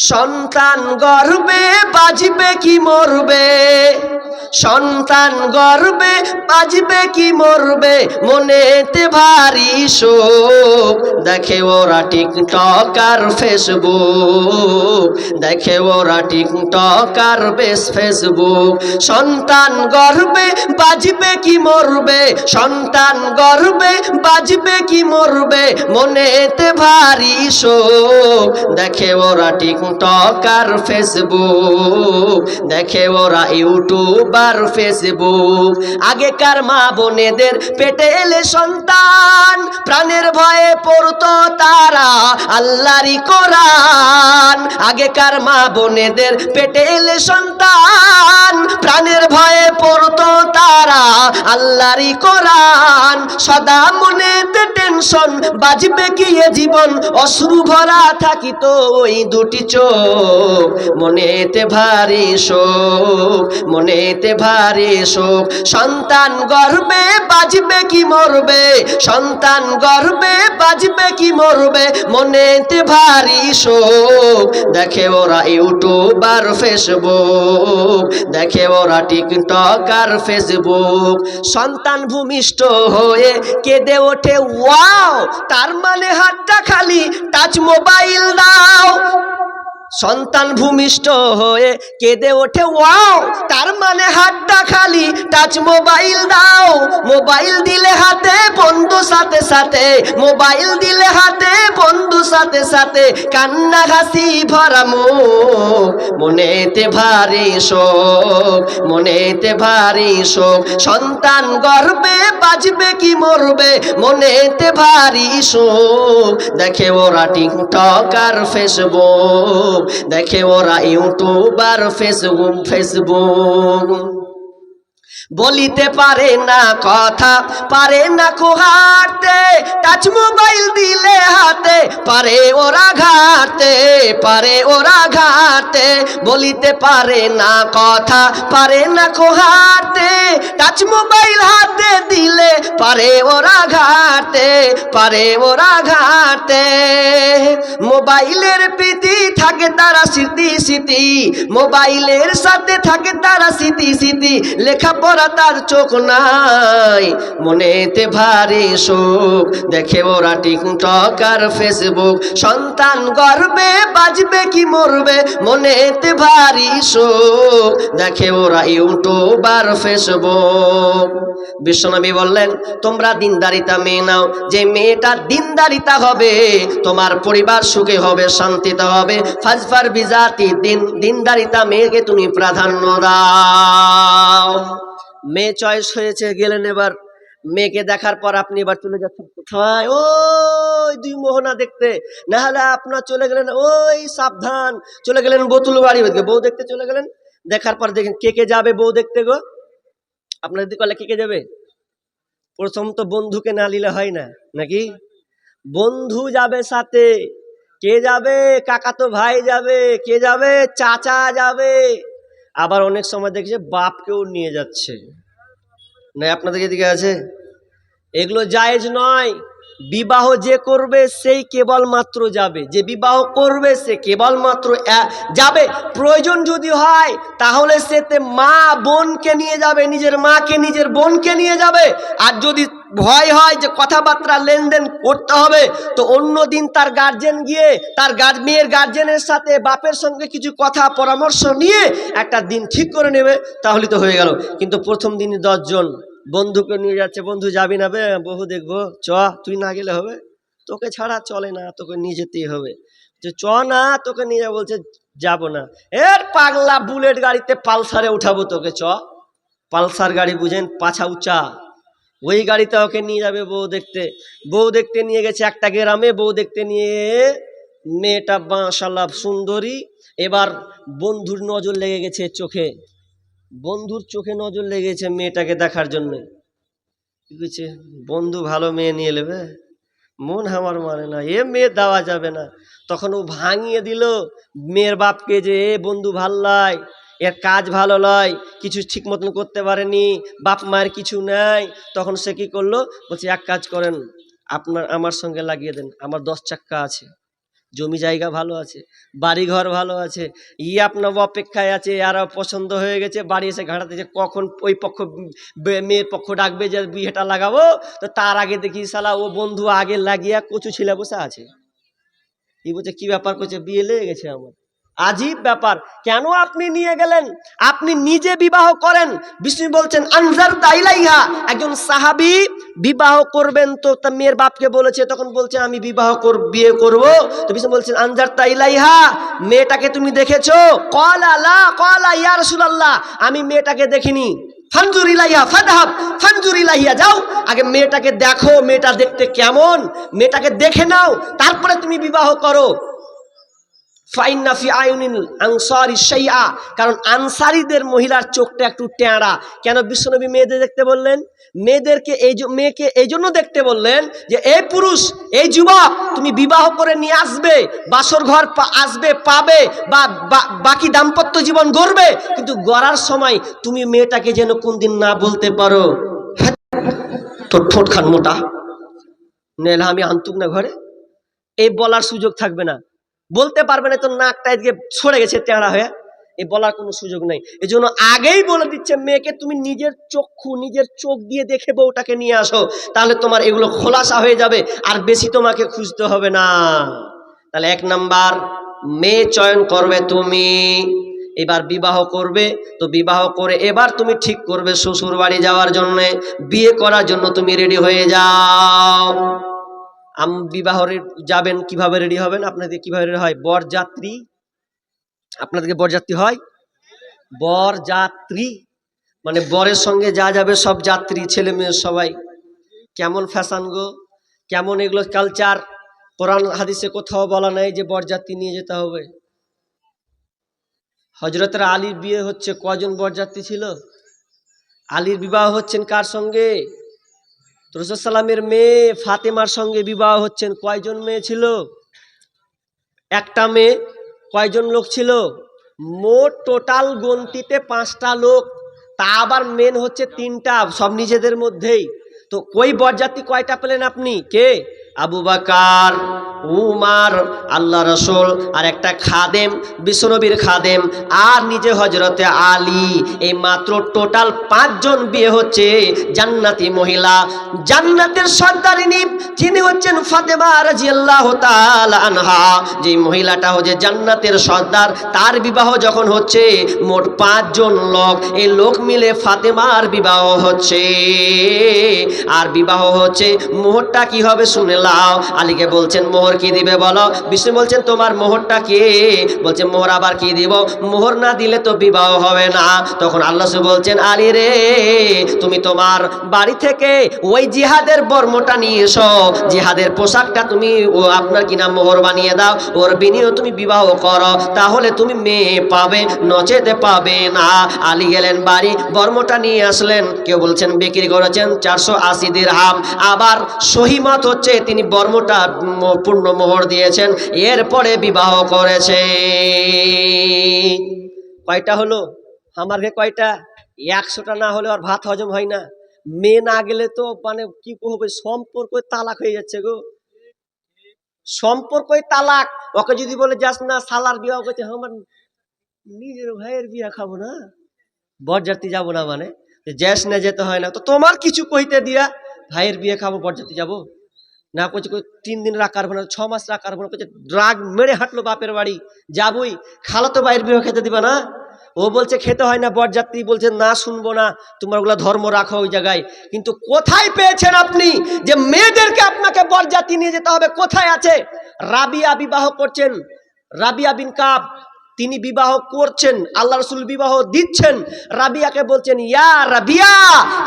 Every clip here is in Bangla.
সন্তান গর্বে বাজবে কি মরবে? সন্তান গর্বে বাজবে কি মরবে? মনেতে ভারী শোক। দেখে ওরা টিকটক আর ফেসবুক। দেখে ওরা টিকটক আর বেশ ফেসবুক। সন্তান গর্বে বাজবে কি মরবে? সন্তান গর্বে বাজবে কি মরবে? মনেতে ভারী শোক। দেখে ওরা টিকটক আর ফেসবুক। দেখে ওরা ইউটিউব আর ফেসবুক। আগেকার মা বোনেদের পেটে এলে সন্তান, প্রাণের ভয়ে পড়তো তারা, আল্লাহরই কোরআন। আগেকার মা বোনেদের পেটে এলে সন্তান, প্রাণের ভয়ে পড়তো তারা, আল্লাহরই কোরআন। সদা মনেতে টেনশন, বাজবে কি এ জীবন? অশ্রু ভরা থাকিত ওই দুটি চোখ। মনেতে ভারী শোক, মনেতে ভারী শোক। সন্তান গর্বে বাজবে কি মরবে? সন্তান গর্বে বাজবে কি মরবে? মনেতে ভারী শোক। দেখে ওরা ইউটিউব আর ফেসবুক। দেখে ওরা টিকটক আর ফেসবুক। সন্তান ভূমিষ্ঠ হয়ে কেঁদে ওঠে, ওয়াও! তার মানে হাতটা খালি, টাচ মোবাইল দাও। সন্তান ভূমিষ্ঠ হয়ে কেঁদে ওঠে, ওয়াও, তার মানে হাতটা খালি টাচ মোবাইল দাও মোবাইল দিলে হাতে, বন্ধু সাথে সাথে মোবাইল দিলে হাতে, বন্ধু সাথে সাথে, কান্না হাসি ভরা মুখ, মনেতে ভারী শোক, মনেতে ভারী শোক, সন্তান গর্বে বাজবে কি মরবে? মনেতে ভারী শোক। দেখে ওরা টিকটক আর ফেসবুক। দেখে ওরা ইউটিউব আর ফেসবুক ফেসবুক। বলিতে পারে না কথা, পারে না কোহাতে টাচ মোবাইল দিলে হাতে, পারে ওরা ঘাটতে পারে ওরা ঘাটতে বলিতে পারে না কথা, পারে না কোহাতে টাচ মোবাইল পারে ওরা ঘাটতে, পারে ওরা ঘাটতে। মোবাইলের প্রীতি থাকে তারা স্মৃতি স্মৃতি, মোবাইলের সাথে থাকে তারা স্মৃতি স্মৃতি। লেখাপড়া তার চোখ নাই, মনেতে ভারী শোক দেখে ওরা টিকটক আর ফেসবুক। সন্তান গর্বে বাজবে কি মরবে, মনেতে ভারী শোক দেখে ওরা ইউটিউব আর ফেসবুক। বিশ্বনবী বললেন তোমরা দিনদারিতা মেয়ে নাও। যে মেয়েটা দিনদারিতা হবে, তোমার পরিবার সুখে হবে, শান্তিতে হবে। ফাজফার বিজাতি দিন, দিনদারিতা মেয়েকে তুমি প্রাধান্য দাও। মেয়ে চয়েস হয়েছে, গেলেন এবার। মেয়েকে দেখার পর আপনি এবার চলে যাচ্ছেন কোথায়? ওই দুই মোহনা দেখতে। না হলে আপনার চলে গেলেন, ওই সাবধান। চলে গেলেন বোতুল বাড়ি বউ দেখতে চলে গেলেন। দেখার পর দেখেন কে কে যাবে বউ দেখতে গো? আপনার দিকে কলে কে কে যাবে? প্রথম তো বন্ধুকে না নিলে হয় না, নাকি? বন্ধু যাবে সাথে, কে যাবে? কাকা তো ভাই যাবে, কে যাবে? চাচা যাবে। আবার অনেক সময় দেখছে বাপকেও নিয়ে যাচ্ছে। না আপনাদের এদিকে আছে? এগুলো জায়েজ নয়। বিবাহ যে করবে, সেই কেবলমাত্র যাবে। যে বিবাহ করবে, সে কেবলমাত্র যাবে। প্রয়োজন যদি হয়, তাহলে সেতে মা বোনকে নিয়ে যাবে, নিজের মাকে, নিজের বোনকে নিয়ে যাবে। আর যদি ভয় হয় যে কথাবার্তা লেনদেন করতে হবে, তো অন্য দিন তার গার্জেন গিয়ে, তার মেয়ের গার্জেনের সাথে বাপের সঙ্গে কিছু কথা, পরামর্শ নিয়ে একটা দিন ঠিক করে নেবে, তাহলে তো হয়ে গেল। কিন্তু প্রথম দিনই দশজন বন্ধুকে নিয়ে যাচ্ছে, বন্ধু যাবি না বে? বহু দেখব। চ, তুই না গেলে হবে? তোকে ছাড়া চলে না, তোকে নিয়ে যেতেই হবে। যে চ না, তোকে নিয়ে যাব বলছে, যাব না। এর পাগলা বুলেট গাড়িতে পালসারে উঠাবো তোকে, চ। পালসার গাড়ি বুঝেন, পাছা উঁচা। ওই গাড়িতে ওকে নিয়ে যাবে বউ দেখতে। বউ দেখতে নিয়ে গেছে একটা গ্রামে, বউ দেখতে নিয়ে মেয়েটা মাশাল্লাহ সুন্দরী। এবার বন্ধুর নজর লেগে গেছে চোখে। বন্ধুর চোখে নজর লেগেছে মেয়েটাকে দেখার জন্য। কি বলছে বন্ধু ভালো মেয়ে নিয়ে নেবে? মন আমার মানে না, এ মেয়ে দেওয়া যাবে না। তখন ও ভাঙিয়ে দিল, মেয়ের বাপকে যে, এ বন্ধু ভালো লয় এর কাজ ভালো লয় কিছু ঠিক মতন করতে পারেনি, বাপ মায়ের কিছু নাই। তখন সে কি করল? বলছে, এক কাজ করেন, আপনার, আমার সঙ্গে লাগিয়ে দেন, আমার দশ চাক্কা আছে। জমি জায়গা ভালো আছে বাড়ি ঘর ভালো আছে, ই আপনার অপেক্ষায় আছে আর পছন্দ হয়ে গেছে, বাড়ি এসে ঘাটাতে যে কখন ওই পক্ষ মেয়ের পক্ষ ডাকবে যে বিয়েটা লাগাবো, তো তার আগে দেখি সালা ও বন্ধু আগে লাগিয়া কচু ছেলে বসে আছে। ই বলছে, কি ব্যাপার করছে বিয়ে লেগে গেছে আমার? আজীব ব্যাপার। কেন আপনি নিয়ে গেলেন? আপনি নিজে বিবাহ করেন। বিষ্ণু বলছেন, আনজার তাইলাইহা একজন সাহাবি বিবাহ করবেন তো তার মেয়ের বাপকে বলেছে, তখন বলছে, আমি বিবাহ কর, বিয়ে করব। তো বিষ্ণু বলছেন, আনজার তাইলাইহা মেয়েটাকে তুমি দেখেছ? কলা লা কলা ইয়া রাসূলুল্লাহ। আমি মেয়েটাকে দেখিনি। ফানজুর ইলাইয়া ফাদহাব, ফানজুর ইলাইয়া যাও, আগে মেয়েটাকে দেখো, মেয়েটা দেখতে কেমন? মেয়েটাকে দেখে নাও, তারপরে তুমি বিবাহ করো। শাইআ। কারণ আনসারিদের মহিলার চোখটা একটু টেঁড়া কেন বিশ্বনবী মেয়েদের দেখতে বললেন? মেয়েদেরকে এই মেয়েকে এই জন্য দেখতে বললেন যে এই পুরুষ এই যুবক তুমি বিবাহ করে নিয়ে আসবে বাসর ঘর আসবে পাবে বা বাকি দাম্পত্য জীবন গড়বে কিন্তু গড়ার সময় তুমি মেয়েটাকে যেন কোনদিন না বলতে পারো। হ্যাঁ, তোর ঠোঁট খান মোটা। নেলা আমি আনতুক না ঘরে? এই বলার সুযোগ থাকবে না। বলতে পারবে না তো নাকটা এদিকে সরে গেছে তেড়া হয়ে। এই বলার কোনো সুযোগ নেই। এই জন্য আগেই বলে দিচ্ছে মেয়েকে, তুমি নিজের চক্ষু, নিজের চোখ দিয়ে দেখে বউটাকে নিয়ে আসো, তাহলে তোমার এগুলো খোলাসা হয়ে যাবে, আর বেশি তোমাকে খুঁজতে হবে না। তাহলে এক নাম্বার, মেয়ে চয়ন করবে তুমি, এবার বিবাহ করবে, তো বিবাহ করে এবার তুমি ঠিক করবে শ্বশুর বাড়ি যাওয়ার জন্য, বিয়ে করার জন্য তুমি রেডি হয়ে যাও। আম বিবাহরে যাবেন, কীভাবে রেডি হবেন? আপনাদের কীভাবে রেডি হয়? বরযাত্রী। আপনাদেরকে বরযাত্রী হয়? বরযাত্রী। মানে বরের সঙ্গে যা যাবে সব যাত্রী, ছেলে মেয়ে সবাই। কেমন ফ্যাশন গো? কেমন এগুলো কালচার কোরআন, হাদিসে কোথাও বলা নাই যে বরযাত্রী নিয়ে যেতে হবে। হজরতের আলীর বিয়ে হচ্ছে কজন বরযাত্রী ছিল? আলীর বিবাহ হচ্ছেন কার সঙ্গে? রসুলামের মেয়ে ফাতেমার সঙ্গে বিবাহ হচ্ছেন। কয়জন মেয়ে ছিল? একটা মেয়ে, কয়জন লোক ছিল? মোট টোটাল গন্তিতে পাঁচটা লোক। তা আবার মেন হচ্ছে তিনটা, সব নিজেদের মধ্যেই। তো কই বরযাত্রী কয়টা পেলেন আপনি? কে? আবু বাকার। উমার, আল্লাহ রসুল, আর একটা খাদেম, বিশ্বনবীর খাদেম, আর নিজে হজরতে আলী, এই মাত্র টোটাল পাঁচজন বিয়ে হচ্ছে জান্নাতি মহিলা। জান্নাতের সর্দারিনী যিনি হচ্ছেন ফাতেমা রাজিয়াল্লাহ তাআলা আনহা যে মহিলাটা হচ্ছে জান্নাতের সর্দার, তার বিবাহ যখন হচ্ছে, মোট পাঁচজন লোক, এই লোক মিলে ফাতেমার বিবাহ হচ্ছে। আর বিবাহ হচ্ছে মোহরটা কি হবে শুনে লাও, আলীকে বলছেন, মোহর কি দিবে বলো? বিষ্ণু বলছেন, তোমার মোহরটা কি? বলছে, মোহর আবার কি দিব? মোহর না দিলে তো বিবাহ হবে না। তখন আল্লাহ বলছেন, আলী রে, তুমি তোমার বাড়ি থেকে ওই জিহাদের বর্মটা নিয়ে এসো। জিহাদের পোশাকটা তুমি ও আপনার কিনা মোহর বানিয়ে দাও। ওর বিনিয়োগ তুমি বিবাহ করো। তাহলে তুমি মেয়ে পাবে, নচেতে পাবে না। আলী গেলেন বাড়ি, বর্মটা নিয়ে আসলেন। কেউ বলছেন, বিক্রি করেছেন চারশো আশি দিরহাম। আবার সহিমত হচ্ছে, তিনি বর্মটা ম- পূর্ণ মোহর দিয়েছেন। এরপরে বিবাহ করেছে। কয়টা হলো? আমার কয়টা? একশোটা না হলে আর ভাত হজম হয় না। মেয়ে না গেলে তো মানে কি হবে সম্পর্ক তালাক হয়ে যাচ্ছে গো। সম্পর্কই তালাক। ওকে যদি বলে, যাস না সালার বিবাহ করছে আমার নিজের ভাইয়ের বিয়া খাব না। বরযাত্রী যাব না মানে? জ্যাস না, যেতে হয় না। তো তোমার কিছু কইতে দিয়া, ভাইয়ের বিয়ে খাব, বরযাত্রী যাব? না করছে তিন দিন রাখার না ছ মাস রাখার না করছে ড্রাগ মেরে হাঁটলো বাপের বাড়ি, যাবই, খালা তো বাইরের বিয়ে খেতে দিবা না? ও বলছে, খেতে হয় না, বরযাত্রী বলছে, না, শুনব না তোমার ওগুলো ধর্ম রাখো ওই জায়গায়। কিন্তু কোথায় পেয়েছেন আপনি যে মেয়েদেরকে আপনাকে বরযাত্রী নিয়ে যেতে হবে? কোথায় আছে? রাবিয়া বিবাহ করছেন, রাবিয়া বিন কাপ তিনি বিবাহ করছেন, আল্লাহ রসুল বিবাহ দিচ্ছেন। রাবিয়াকে বলছেন, ইয়া রাবিয়া,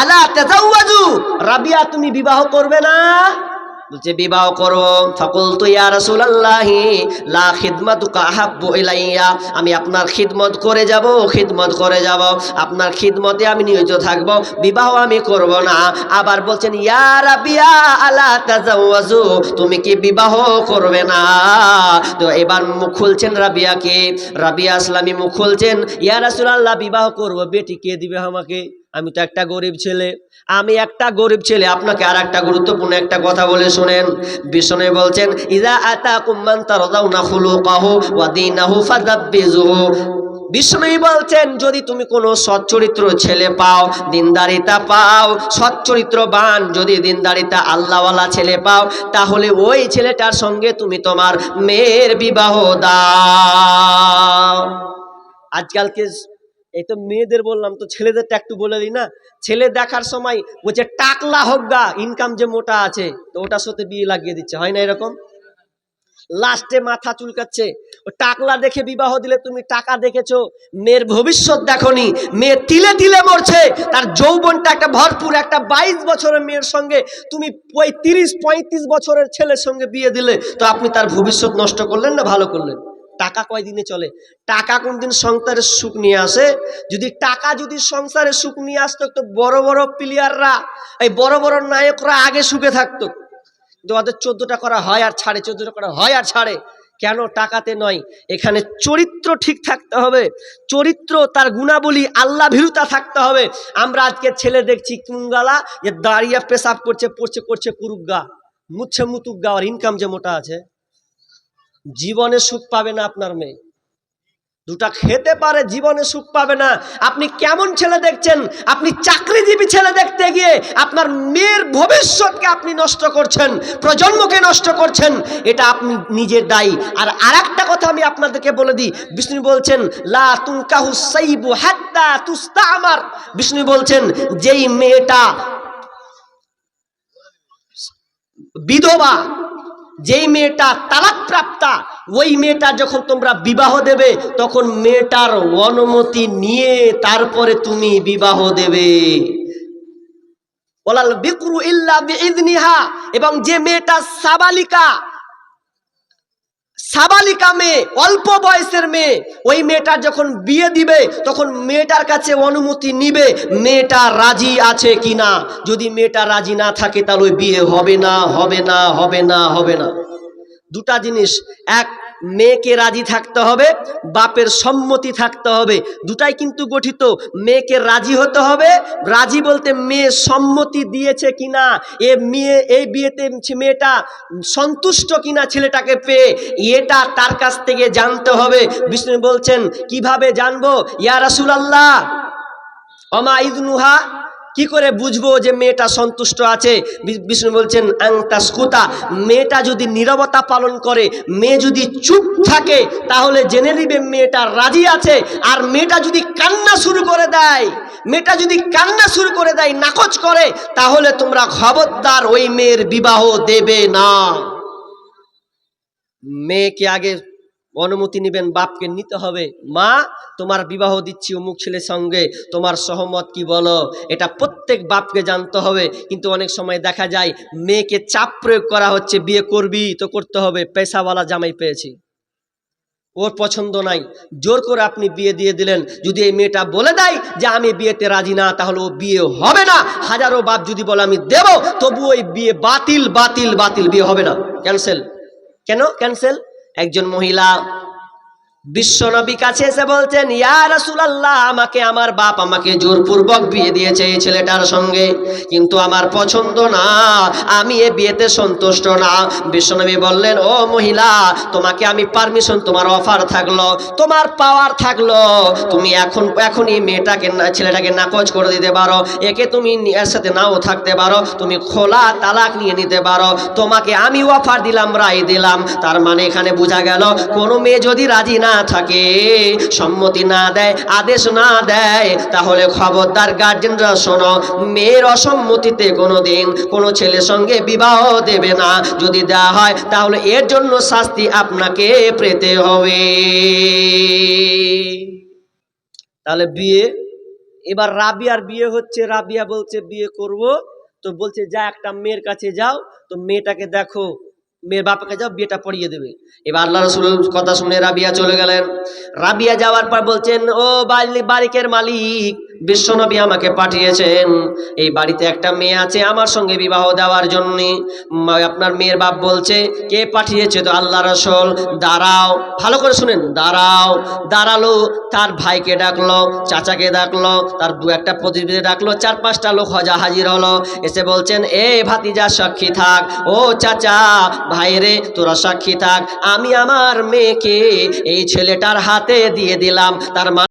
আলা রাবিয়া, তুমি বিবাহ করবে না? বলছে, বিবাহ করো। ফকুল তো ইয়া রাসূলুল্লাহি, লা খিদমাতুকা আহাব্বু ইলাইয়া। আমি আপনার খিদমত করে যাব, খিদমত করে যাব। আপনার খিদমতে আমি নিয়োজিত থাকব, বিবাহ আমি করব না। আবার বলছেন, ইয়া রাবিয়া আলা তাজাওয়াজু, তুমি কি বিবাহ করবে না? তো এবার মুখ খুলছেন রাবিয়াকে। রাবিয়া আসলামী মুখ খুলছেন, ইয়া রাসূলুল্লাহ, বিবাহ করব, বেটি কে দিবে আমাকে? আমি তো একটা গরিব ছেলে। আমি একটা গরিব ছেলে, আপনাকে আর একটা গুরুত্বপূর্ণ একটা কথা বলে শোনেন। বিষ্ণু বলছেন ইদা আতা কুম্মান তারদাউনা খুলুকাহু ওয়া দীনাহু ফাদাব্বিজুহু বিষ্ণু বলছেন, যদি তুমি কোনো সচ্চরিত্র ছেলে পাও, দিনদারিতা পাও, সচ্চরিত্রবান যদি দিনদারিতা আল্লাহওয়ালা ছেলে পাও, তাহলে ওই ছেলেটার সঙ্গে তুমি তোমার মেয়ের বিবাহ দাও। আজকালকে এই তো মেয়েদের বললাম, তো ছেলেদেরটা একটু বলে দিই না। ছেলে দেখার সময় বলছে, টাকলা হোক গা ইনকাম যে মোটা আছে, তো ওটার সাথে বিয়ে লাগিয়ে দিচ্ছে। হয় না এরকম? লাস্টে মাথা চুলকাচ্ছে। ও টাকলা দেখে বিবাহ দিলে তুমি টাকা দেখেছ, মেয়ের ভবিষ্যৎ দেখনি, মেয়ে তিলে তিলে মরছে, তার যৌবনটা একটা ভরপুর, একটা বাইশ বছরের মেয়ের সঙ্গে তুমি ওই তিরিশ পঁয়ত্রিশ বছরের ছেলের সঙ্গে বিয়ে দিলে, তো আপনি তার ভবিষ্যৎ নষ্ট করলেন না ভালো করলেন? টাকা কয়দিনে চলে? টাকা কোনদিন সংসারের সুখ নিয়ে আসে? যদি টাকা যদি সংসারের সুখ নিয়ে আসতো তো বড় বড় প্লেয়াররা এই বড় বড় নায়করা আগে সুখে থাকতো। কিন্তু ওদের চোদ্দটা করা হয় আর ছাড়ে, চোদ্দটা করা হয় আর ছাড়ে। কেন? টাকাতে নয়। এখানে চরিত্র ঠিক থাকতে হবে। চরিত্র, তার গুণাবলী, আল্লাহ ভীরুতা থাকতে হবে। আমরা আজকে ছেলে দেখছি কুঙ্গালা, যে দাঁড়িয়ে পেশাব করছে, পড়ছে, করছে কুরুগা মুচ্ছে মুতুগা আর ইনকাম যে মোটা আছে। জীবনে সুখ পাবে না আপনার মেয়ে। দুটা খেতে পারে, জীবনে সুখ পাবে না। আপনি কেমন ছেলে দেখছেন? আপনি চাকরিজীবী ছেলে দেখতে গিয়ে আপনার মেয়ের ভবিষ্যৎকে আপনি নষ্ট করছেন, প্রজন্মকে নষ্ট করছেন, এটা আপনি নিজের দায়ী। আর আরেকটা কথা আমি আপনাদেরকে বলে দিই। বিষ্ণু বলছেন, লা তুনকাহু সাইবু হাত্তা তুস্তা আমার বিষ্ণু বলছেন, যেই মেয়েটা বিধবা যেই মেয়েটা তালাক প্রাপ্তা ওই মেয়েটা যখন তোমরা বিবাহ দেবে, তখন মেয়েটার অনুমতি নিয়ে তারপরে তুমি বিবাহ দেবে। ওলাল এবং যে মেয়েটা সাবালিকা সাবালিকা মেয়ে, অল্প বয়সের মেয়ে। ওই মেয়েটার যখন বিয়ে দিবে, তখন মেয়েটার কাছে অনুমতি নিবে, মেয়েটা রাজি আছে কি না যদি মেয়েটা রাজি না থাকে, তাহলে বিয়ে হবে না হবে না হবে না হবে না। দুটা জিনিস। এক মেয়েকে রাজি থাকতে হবে, বাপের সম্মতি থাকতে হবে। দুটাই কিন্তু গঠিত, মেয়েকে রাজি হতে হবে। রাজি বলতে মেয়ে সম্মতি দিয়েছে কিনা, এ মেয়ে, এই বিয়েতে মেয়েটা সন্তুষ্ট কিনা ছেলেটাকে পেয়ে, এটা তার কাছ থেকে জানতে হবে। বিষ্ণু বলছেন, কীভাবে জানব? ইয়া রাসুল আল্লাহ অমা ইদনুহা কি করে বুঝব যে মেয়েটা সন্তুষ্ট আছে? বিষ্ণু বলছেন আংতাস্কুতা মেয়েটা যদি নীরবতা পালন করে, মেয়ে যদি চুপ থাকে, তাহলে জেনে নিবে মেয়েটা রাজি আছে। আর মেয়েটা যদি কান্না শুরু করে দেয়, মেয়েটা যদি কান্না শুরু করে দেয়, নাকচ করে, তাহলে তোমরা খবরদার ওই মেয়ের বিবাহ দেবে না। মেয়েকে আগে অনুমতি নেবেন, বাপকে নিতে হবে। মা, তোমার বিবাহ দিচ্ছি অমুক ছেলের সঙ্গে, তোমার সহমত কি বলো? এটা প্রত্যেক বাপকে জানতে হবে। কিন্তু অনেক সময় দেখা যায়, মেয়েকে চাপ প্রয়োগ করা হচ্ছে, বিয়ে করবি তো করতে হবে। পেশাওয়ালা জামাই পেয়েছি। ওর পছন্দ নাই। জোর করে আপনি বিয়ে দিয়ে দিলেন। যদি এই মেয়েটা বলে দেয় যে আমি বিয়েতে রাজি না, তাহলে ও বিয়ে হবে না। হাজারো বাপ যদি বলে আমি দেব, তবু ওই বিয়ে বাতিল বাতিল বাতিল বিয়ে হবে না। ক্যান্সেল। কেন? ক্যান্সেল? একজন মহিলা বিশ্বনবী কাছে এসে বলছেন, ইয়া আমাকে আমার বাপ আমাকে জোরপূর্বক বিয়ে দিয়েছে এই ছেলেটার সঙ্গে। কিন্তু আমার পছন্দ না, আমি এ বিয়েতে সন্তুষ্ট না। বিশ্বনবী বললেন, ও মহিলা, তোমাকে আমি পারমিশন তোমার অফার থাকল, তোমার পাওয়ার থাকল। তুমি এখন, এখনই মেয়েটাকে না, ছেলেটাকে নাকচ করে দিতে পারো। একে তুমি এর সাথে নাও থাকতে পারো। তুমি খোলা তালাক নিয়ে নিতে পারো। তোমাকে আমি অফার দিলাম, রায় দিলাম। তার মানে এখানে বোঝা গেল, কোনো মেয়ে যদি রাজি না থাকে, সম্মতি না দেয়, আদেশ না দেয়, তাহলে খবরদার গার্জেনরা শোনো, মেয়ের অসম্মতিতে কোনো দিন কোনো ছেলের সঙ্গে বিবাহ দেবে না। যদি দেওয়া হয়, তাহলে এর জন্য শাস্তি আপনাকে পেতে হবে। তাহলে বিয়ে, এবার রাবিয়ার বিয়ে হচ্ছে, রাবিয়া বলছে, বিয়ে করব। তো বলছে, যা একটা মেয়ের কাছে যাও, তো মেয়েটাকে দেখো। মেয়ের বাপাকে যাও, বিয়েটা পড়িয়ে দেবে। এবার আল্লাহ রসুল কথা শুনে রাবিয়া চলে গেলেন। রাবিয়া যাওয়ার পর বলছেন, ও বালি বারিকের মালিক বিশ্বনবী আমাকে পাঠিয়েছেন, এই বাড়িতে একটা মেয়ে আছে আমার সঙ্গে বিবাহ দেওয়ার জন্য। আপনার মেয়ের বাপ বলছে, কে পাঠিয়েছে তো আল্লাহ রসল? দাঁড়াও, ভালো করে শুনেন, দাঁড়াও, দাঁড়াল, তার ভাইকে ডাকলো, চাচাকে ডাকলো, তার দু একটা প্রতিনিধি ডাকলো, চার পাঁচটা লোক হজা হাজির হলো। এসে বলছেন, এ ভাতিজা, সাক্ষী থাক। ও চাচা ভাইরে তোরা সাক্ষী থাক। আমি আমার মেয়েকে এই ছেলেটার হাতে দিয়ে দিলাম। তার